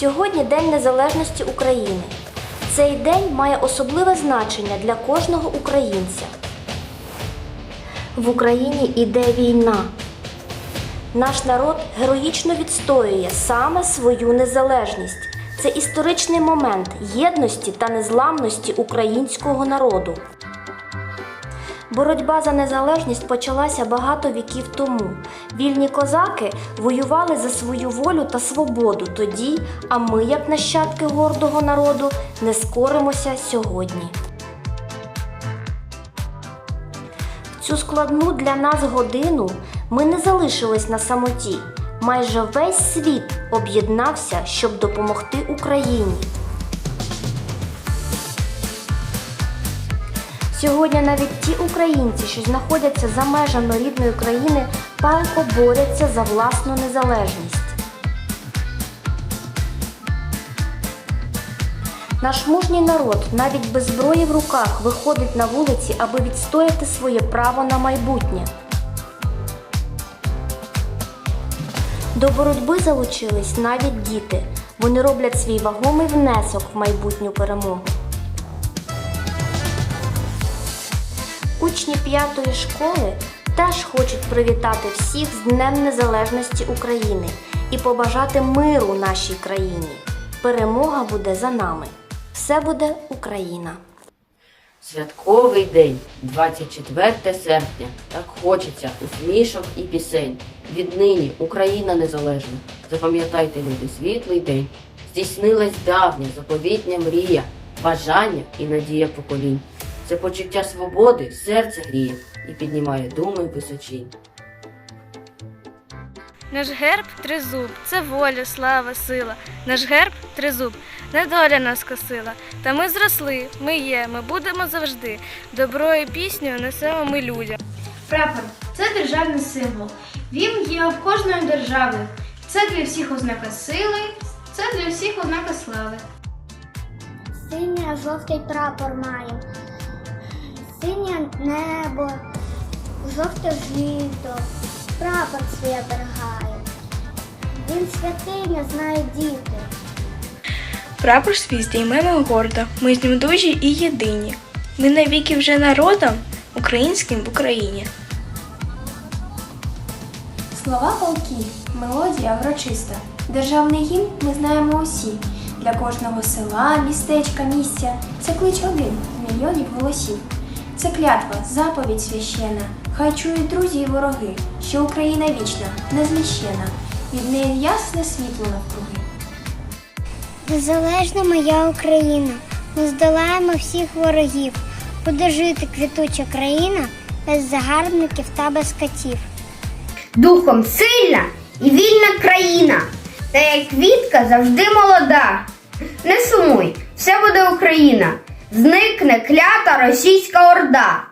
Сьогодні День Незалежності України. Цей день має особливе значення для кожного українця. В Україні іде війна. Наш народ героїчно відстоює саме свою незалежність. Це історичний момент єдності та незламності українського народу. Боротьба за незалежність почалася багато віків тому. Вільні козаки воювали за свою волю та свободу тоді, а ми, як нащадки гордого народу, не скоримося сьогодні. В цю складну для нас годину ми не залишились на самоті. Майже весь світ об'єднався, щоб допомогти Україні. Сьогодні навіть ті українці, що знаходяться за межами рідної країни, палко борються за власну незалежність. Наш мужній народ навіть без зброї в руках виходить на вулиці, аби відстояти своє право на майбутнє. До боротьби залучились навіть діти. Вони роблять свій вагомий внесок в майбутню перемогу. Учні п'ятої школи теж хочуть привітати всіх з Днем Незалежності України і побажати миру нашій країні. Перемога буде за нами. Все буде Україна! Святковий день, 24 серпня. Так хочеться усмішок і пісень. Віднині Україна незалежна. Запам'ятайте, люди, світлий день. Здійснилась давня заповітня мрія, бажання і надія поколінь. Це почуття свободи, серце гріє і піднімає думи височінь. Наш герб тризуб, це воля, слава, сила. Наш герб тризуб, недоля нас косила. Та ми зросли, ми є, ми будемо завжди. Добро і пісню несемо ми людям. Прапор це державний символ. Він є у кожної держави. Це для всіх ознака сили, це для всіх ознака слави. Синє жовтий прапор має, синє небо, жовте жито, прапор свій оберігає. Він святиня знає діти. Прапор свій здіймемо гордо, ми з ним дужі і єдині. Ми навіки вже народом українським в Україні. Слова полки, мелодія врочиста. Державний гімн ми знаємо усі. Для кожного села, містечка, місця це клич один з мільйонів голосів. Це клятва, заповідь священа. Хай чують друзі і вороги, що Україна вічна, незміщена. Від неї ясне світло навкруги. Незалежна моя Україна, ми здолаємо всіх ворогів. Буде жити квітуча країна без загарбників та без катів. Духом сильна і вільна країна, та як квітка завжди молода. Не сумуй, все буде Україна, зникне клята російська орда.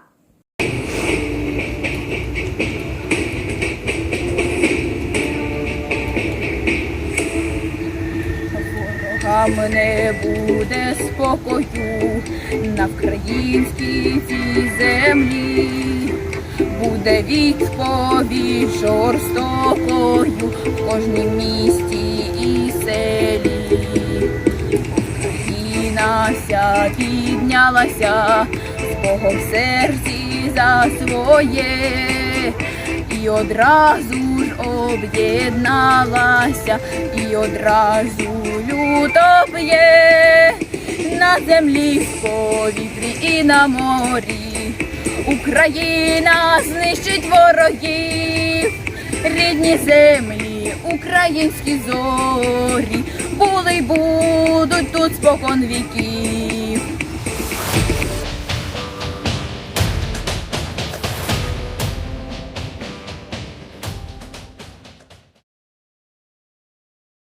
Ворогам не буде спокою на вкраїнській цій землі, буде відповідь жорстокою в кожнім місті і селі. Вся піднялася з Богом в серці за своє. І одразу ж об'єдналася, і одразу люто б'є на землі, в повітрі і на морі. Україна знищить ворогів, рідні землі, українські зорі, були й будуть тут спокон віків.